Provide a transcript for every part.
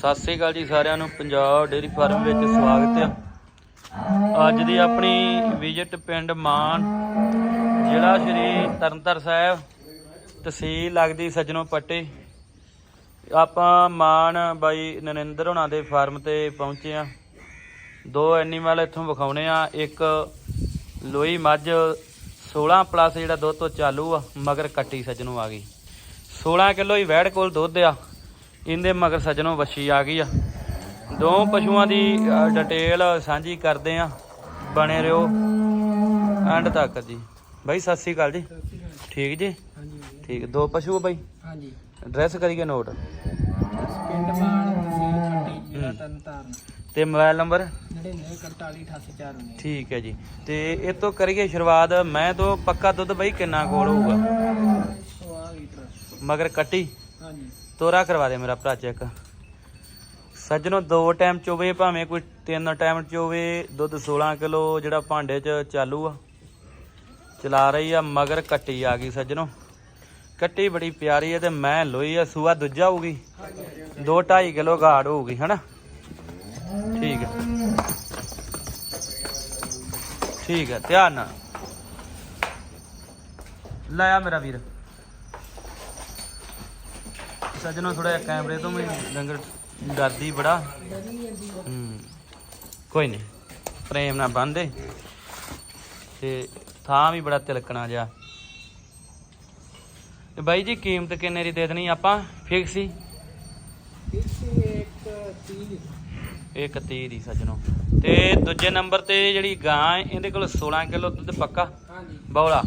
ਸਤਿ ਸ੍ਰੀ ਅਕਾਲ ਜੀ ਸਾਰਿਆਂ ਨੂੰ, ਪੰਜਾਬ ਡੇਅਰੀ ਫਾਰਮ ਵਿੱਚ ਸਵਾਗਤ ਹੈ। ਅੱਜ ਦੀ ਆਪਣੀ ਵਿਜ਼ਿਟ ਪਿੰਡ ਮਾਨ, ਜ਼ਿਲ੍ਹਾ ਸ਼੍ਰੀ ਤਰਨਤਾਰਨ ਸਾਹਿਬ, ਤਹਿਸੀਲ ਲੱਗਦੀ ਸੱਜਣੋਂ ਪੱਟੀ। ਆਪਾਂ ਮਾਨ ਬਾਈ ਨਰਿੰਦਰ ਹੋਣਾ ਦੇ ਫਾਰਮ ਤੇ ਪਹੁੰਚੇ ਆ ਦੋ ਐਨੀਮਲ ਇੱਥੋਂ ਵਿਖਾਉਣੇ ਆ, ਇੱਕ ਲੋਈ ਮੱਝ 16 ਪਲੱਸ ਜਿਹੜਾ ਦੁੱਧ ਤੋਂ ਚਾਲੂ ਆ, ਮਗਰ ਕੱਟੀ ਸੱਜਣੋਂ ਆ ਗਈ। 16 ਕਿਲੋ ਹੀ ਵੈੜ ਕੋਲ ਦੁੱਧ ਆ। ਇਹਦੇ ਮਗਰ ਸੱਜਣੋਂ ਵੱਛੀ ਆ ਗਈ ਆ। ਦੋ ਪਸ਼ੂਆਂ ਦੀ ਡਿਟੇਲ ਸਾਂਝੀ ਕਰਦੇ ਆ। ਬਣੇ ਰਹੋ। ਐਂਡ ਤੱਕ ਜੀ। ਬਾਈ ਸਤਿ ਸ੍ਰੀ ਅਕਾਲ ਜੀ। ਠੀਕ ਜੀ? ਠੀਕ। ਦੋ ਪਸ਼ੂ ਆ ਬਾਈ? ਹਾਂਜੀ। ਐਡਰੈਸ ਕਰੀਏ ਨੋਟ। ਪਿੰਡ ਮਾਨ ਤਹਿਸੀਲ ਪੱਟੀ ਜ਼ਿਲ੍ਹਾ ਹੂੰ। ਤਰਨਤਾਰਨ। ਤੇ ਮੋਬਾਈਲ ਨੰਬਰ? 9941888419 ਠੀਕ ਹੈ ਜੀ। ਤੇ ਇਹ ਤੋਂ ਕਰੀਏ ਸ਼ੁਰੂਆਤ ਮੈਂ ਤੋਂ ਪੱਕਾ ਦੁੱਧ ਬਾਈ ਕਿੰਨਾ ਕੋਲ ਹੋਊਗਾ? 16 ਲੀਟਰ। ਮਗਰ ਕੱਟੀ? ਹਾਂਜੀ। ਤੋਰਾ ਕਰਵਾ ਦੇ ਮੇਰਾ ਭਰਾ ਚੈੱਕ। ਸੱਜਣੋ ਦੋ ਟਾਈਮ ਚੋਵੇ, ਭਾਵੇਂ ਕੋਈ ਤਿੰਨ ਟਾਈਮ ਚੋਵੇ, ਦੁੱਧ 16 ਕਿਲੋ ਜਿਹੜਾ ਭਾਂਡੇ 'ਚ ਚਾਲੂ ਆ। ਚਲਾ ਰਹੀ ਆ, ਮਗਰ ਕੱਟੀ ਆ ਗਈ ਸੱਜਣੋ ਕੱਟੀ ਬੜੀ ਪਿਆਰੀ ਹੈ ਤੇ ਮੈਂ ਲੋਈ ਆ, ਸੂਆ ਦੂਜਾ ਹੋਊਗੀ। 2 2.5 ਕਿਲੋ ਗਾੜ ਹੋਊਗੀ, ਹਨਾ? ਠੀਕ ਹੈ ਠੀਕ ਹੈ ਧਿਆਨ ਨਾਲ। ਲੈ ਆ ਮੇਰਾ ਵੀਰ। ਸੱਜਣੋ ਥੋੜਾ ਕੈਮਰੇ ਤੋਂ ਵੀ ਡੰਗਰ ਡਰਦੀ ਬੜਾ। ਹੂੰ ਕੋਈ ਨਹੀਂ ਪ੍ਰੇਮ ਨਾਲ ਬੰਦੇ ਤੇ ਥਾਂ ਵੀ ਬੜਾ ਤਿਲਕਣਾ ਜਿਹਾ। ਤੇ ਬਾਈ ਜੀ ਕੀਮਤ ਕਿੰਨੇ ਦੀ ਦੇ ਦੇਣੀ ਆਪਾਂ? ਫਿਕਸ ਹੀ? ਇੱਕ 30 ਇੱਕ 30 ਦੀ ਸੱਜਣੋ। ਤੇ ਦੂਜੇ ਨੰਬਰ ਤੇ ਜਿਹੜੀ ਗਾਂ ਹੈ, ਇਹਦੇ ਕੋਲ 16 ਕਿਲੋ ਦੁੱਧ ਪੱਕਾ? ਹਾਂਜੀ। ਬੌਲਾ।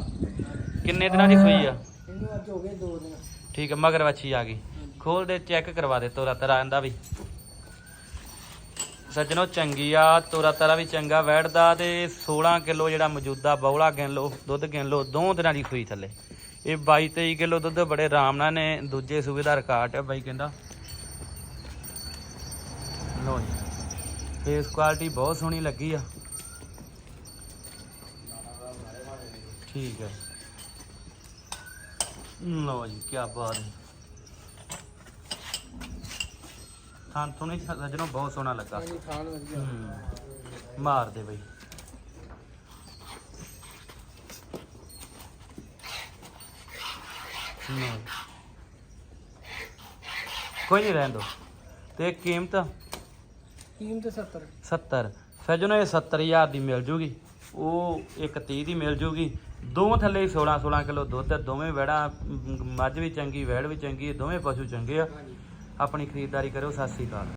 ਕਿੰਨੇ ਦਿਨਾਂ ਦੀ ਸੂਈ ਆ? ਇਹਨੂੰ ਅੱਜ ਹੋ ਗਏ 2 ਦਿਨ। ਠੀਕ ਹੈ ਮਗਰ ਵੱਛੀ ਆ ਗਈ। ਖੋਲ ਦੇ ਚੈੱਕ ਕਰਵਾ ਦੇ, ਤੋਰਾ ਤਰਾ ਆਂਦਾ ਵੀ। ਸੱਜਣੋ, ਚੰਗੀ ਆ, ਤੋਰਾ ਤਰਾ ਵੀ ਚੰਗਾ ਵੈੜਦਾ ਤੇ 16 ਕਿਲੋ ਜਿਹੜਾ ਮੌਜੂਦਾ ਬੌਲਾ ਗਿਣ ਲਓ ਦੁੱਧ ਗਿਣ ਲਓ ਦੋ ਦਿਨਾਂ ਦੀ ਸੂਈ ਥੱਲੇ। ਇਹ 22 23 ਕਿਲੋ ਦੁੱਧ ਬੜੇ ਆਰਾਮ ਨਾਲ ਨੇ, ਦੂਜੇ ਸੂਬੇ ਦਾ ਰਿਕਾਰਡ ਹੈ ਬਾਈ ਕਹਿੰਦਾ। ਲੋ ਜੀ ਫੇਸ ਕੁਆਲਿਟੀ ਬਹੁਤ ਸੋਹਣੀ ਲੱਗੀ ਆ। ਠੀਕ ਹੈ ਲੋ ਜੀ ਕੀ ਬਾਤ ਹੈ। ਥਾਂ ਤੋਂ ਨਹੀਂ ਸੱਜਣੋ ਬਹੁਤ ਸੋਹਣਾ ਲੱਗਾ। ਹਾਂਜੀ ਖਾਣ ਵਧੀਆ। ਹੂੰ। ਮਾਰ ਦੇ ਬਈ। ਕੋਈ ਨਹੀਂ ਰਹਿਣ ਦੋ। ਤੇ ਕੀਮਤ? ਕੀਮਤ 70 70 ਸੱਜਣੋ ਇਹ 70000 ਦੀ ਮਿਲ ਜੂਗੀ। ਉਹ ਇੱਕ 30 ਦੀ ਮਿਲ ਜੂਗੀ। ਦੋ ਥੱਲੇ 16 16 ਕਿਲੋ ਦੁੱਧ ਹੈ। ਦੋਵੇਂ ਵੈੜਾਂ ਮੱਝ ਵੀ ਚੰਗੀ ਵੈੜ ਵੀ ਚੰਗੀ ਦੋਵੇਂ ਪਸ਼ੂ ਚੰਗੇ ਆ। ਹਾਂਜੀ। ਆਪਣੀ ਖਰੀਦਦਾਰੀ ਕਰੋ ਸਤਿ ਸ੍ਰੀ ਅਕਾਲ।